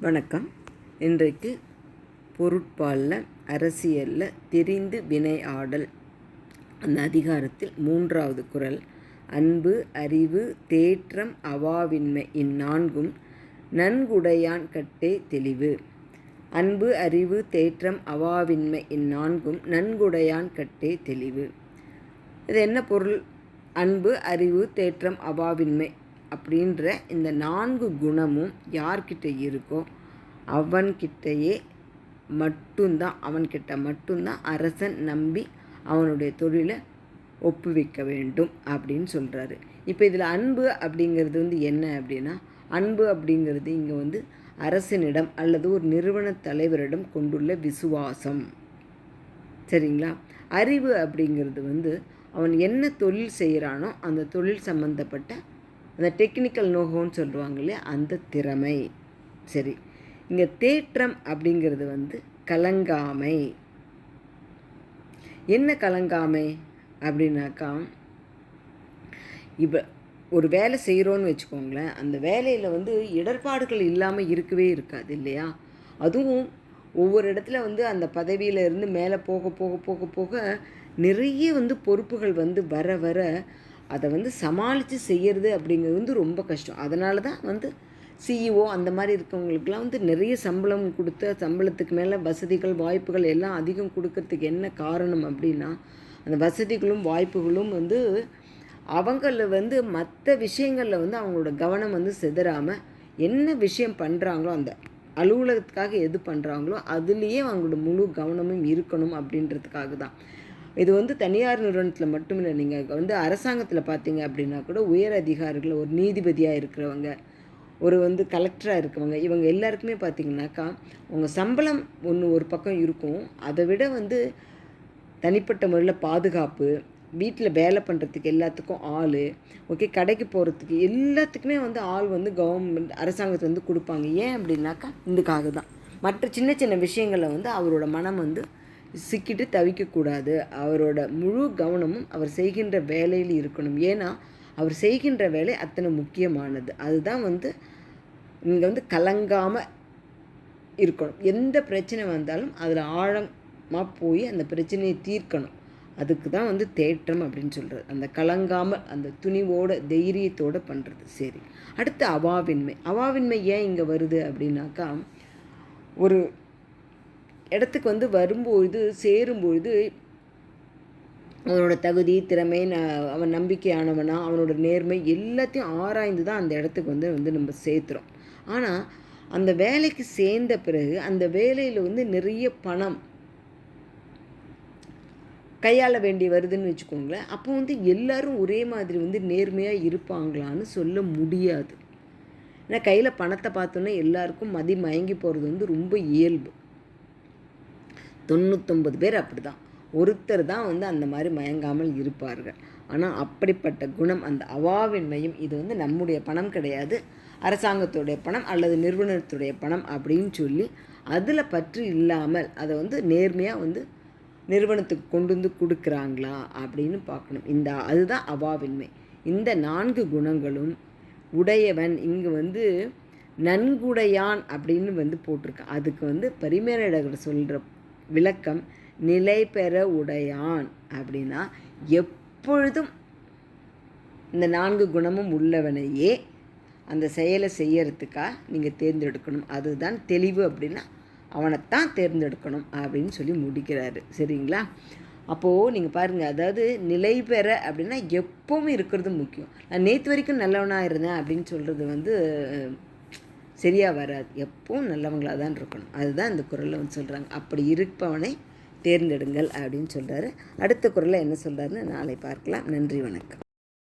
வணக்கம். இன்றைக்கு பொருட்பாலில் அரசியலில் தெரிந்து வினை ஆடல். அந்த அதிகாரத்தில் மூன்றாவது குரல். அன்பு அறிவு தேற்றம் அவாவின்மை இந்நான்கும் நன்குடையான் கட்டே தெளிவு. அன்பு அறிவு தேற்றம் அவாவின்மை இந்நான்கும் நன்குடையான் கட்டே தெளிவு. இது என்ன பொருள்? அன்பு அறிவு தேற்றம் அவாவின்மை அப்படின்ற இந்த நான்கு குணமும் யார்கிட்ட இருக்கோ அவன்கிட்டயே மட்டும்தான் அவன்கிட்ட மட்டும்தான் அரசன் நம்பி அவனுடைய தொழிலை ஒப்புவிக்க வேண்டும் அப்படின்னு சொல்கிறாரு இப்போ இதில் அன்பு அப்படிங்கிறது வந்து என்ன அப்படின்னா அன்பு அப்படிங்கிறது இங்கே வந்து அரசனிடம் அல்லது ஒரு நிறுவன தலைவரிடம் கொண்டுள்ள விசுவாசம். சரிங்களா? அறிவு அப்படிங்கிறது வந்து அவன் என்ன தொழில் செய்கிறானோ அந்த தொழில் சம்மந்தப்பட்ட அந்த டெக்னிக்கல் நோகோன்னு சொல்லுவாங்க இல்லையா அந்த திறமை. சரி இங்கே தேற்றம் அப்படிங்கிறது வந்து கலங்காமை. என்ன கலங்காமை அப்படின்னாக்கா இப்போ ஒரு வேலை செய்கிறோன்னு வச்சுக்கோங்களேன் அந்த வேலையில் வந்து இடர்பாடுகள் இல்லாமல் இருக்கவே இருக்காது இல்லையா? அதுவும் ஒவ்வொரு இடத்துல வந்து அந்த பதவியில் இருந்து மேலே போக போக போக போக நிறைய வந்து பொறுப்புகள் வந்து வர வர அதை வந்து சமாளித்து செய்கிறது அப்படிங்கிறது வந்து ரொம்ப கஷ்டம். அதனால தான் வந்து சிஇஓ அந்த மாதிரி இருக்கவங்களுக்குலாம் வந்து நிறைய சம்பளம் கொடுத்த சம்பளத்துக்கு மேலே வசதிகள் வாய்ப்புகள் எல்லாம் அதிகம் கொடுக்கறதுக்கு என்ன காரணம் அப்படின்னா அந்த வசதிகளும் வாய்ப்புகளும் வந்து அவங்கள வந்து மற்ற விஷயங்களில் வந்து அவங்களோட கவனம் வந்து சிதறாமல் என்ன விஷயம் பண்ணுறாங்களோ அந்த அலுவலகத்துக்காக எது பண்ணுறாங்களோ அதுலேயே அவங்களோட முழு கவனமும் இருக்கணும் அப்படின்றதுக்காக தான் இது வந்து தனியார் நிறுவனத்தில் மட்டும் இல்லை. நீங்கள் வந்து அரசாங்கத்தில் பார்த்தீங்க அப்படின்னா கூட உயர் அதிகாரிகள் ஒரு நீதிபதியாக இருக்கிறவங்க ஒரு வந்து கலெக்டராக இருக்கவங்க இவங்க எல்லாருக்குமே பார்த்தீங்கன்னாக்கா உங்கள் சம்பளம் ஒன்று ஒரு பக்கம் இருக்கும். அதை விட வந்து தனிப்பட்ட முறையில் பாதுகாப்பு வீட்டில் வேலை பண்ணுறதுக்கு எல்லாத்துக்கும் ஆள் ஓகே கடைக்கு போகிறதுக்கு எல்லாத்துக்குமே வந்து ஆள் வந்து கவர்மெண்ட் அரசாங்கத்தை வந்து கொடுப்பாங்க. ஏன் அப்படின்னாக்கா இதுக்காக தான் மற்ற சின்ன சின்ன விஷயங்களில் வந்து அவரோட மனம் வந்து சிக்கிட்டு தவிக்கக்கூடாது. அவரோட முழு கவனமும் அவர் செய்கின்ற வேலையில் இருக்கணும். ஏன்னா அவர் செய்கின்ற வேலை அத்தனை முக்கியமானது. அதுதான் வந்து இங்கே வந்து கலங்காமல் இருக்கணும். எந்த பிரச்சனை வந்தாலும் அதில் ஆழமாக போய் அந்த பிரச்சனையை தீர்க்கணும். அதுக்கு தான் வந்து தேற்றம் அப்படின்னு சொல்கிறது அந்த கலங்காமல் அந்த துணிவோட தைரியத்தோடு பண்ணுறது சரி. அடுத்து அவாவின்மை. அவாவின்மை ஏன் இங்கே வருது அப்படின்னாக்கா ஒரு இடத்துக்கு வந்து வரும்பொழுது சேரும்பொழுது அவனோட தகுதி திறமை ந அவன் நம்பிக்கையானவனா அவனோட நேர்மை எல்லாத்தையும் ஆராய்ந்து தான் அந்த இடத்துக்கு வந்து வந்து நம்ம சேர்த்துறோம். ஆனால் அந்த வேலைக்கு சேர்ந்த பிறகு அந்த வேலையில் வந்து நிறைய பணம் கையாள வேண்டி வருதுன்னு வச்சுக்கோங்களேன். அப்போ வந்து எல்லோரும் ஒரே மாதிரி வந்து நேர்மையாக இருப்பாங்களான்னு சொல்ல முடியாது. ஏன்னா கையில் பணத்தை பார்த்தோன்னே எல்லாருக்கும் மதி மயங்கி போகிறது வந்து ரொம்ப இயல்பு. தொண்ணூத்தொம்பது பேர் அப்படி தான் ஒருத்தர் தான் வந்து அந்த மாதிரி மயங்காமல் இருப்பார்கள். ஆனால் அப்படிப்பட்ட குணம் அந்த அவாவின்மையும் இது வந்து நம்முடைய பணம் கிடையாது. அரசாங்கத்துடைய பணம் அல்லது நிறுவனத்துடைய பணம் அப்படின்னு சொல்லி அதில் பற்று இல்லாமல் அதை வந்து நேர்மையாக வந்து நிறுவனத்துக்கு கொண்டு வந்து கொடுக்குறாங்களா அப்படின்னு பார்க்கணும். இந்த அதுதான் அவாவின்மை. இந்த நான்கு குணங்களும் உடையவன் இங்கே வந்து நன்குடையான் அப்படின்னு வந்து போட்டிருக்கான் அதுக்கு வந்து பரிமேலழகர் சொல்கிற விளக்கம் நிலை பெற உடையான் அப்படின்னா எப்பொழுதும் இந்த நான்கு குணமும் உள்ளவனையே அந்த செயலை செய்யறதுக்காக நீங்கள் தேர்ந்தெடுக்கணும். அதுதான் தெளிவு அப்படின்னா அவனைத்தான் தேர்ந்தெடுக்கணும் அப்படின்னு சொல்லி முடிக்கிறாரு. சரிங்களா? அப்போது நீங்கள் பாருங்கள் அதாவது நிலை பெற அப்படின்னா எப்போவும் இருக்கிறது முக்கியம். நான் நேற்று வரைக்கும் நல்லவனாக இருந்தேன் அப்படின்னு சொல்கிறது வந்து சரியாக வராது. எப்பவும் நல்லவங்களாக தான் இருக்கணும். அதுதான் இந்த குரலில் வந்து சொல்கிறாங்க அப்படி இருப்பவனை தேர்ந்தெடுங்கள் அப்படின்னு சொல்கிறாரு அடுத்த குரலில் என்ன சொல்கிறாருன்னு நாளை பார்க்கலாம். நன்றி வணக்கம்.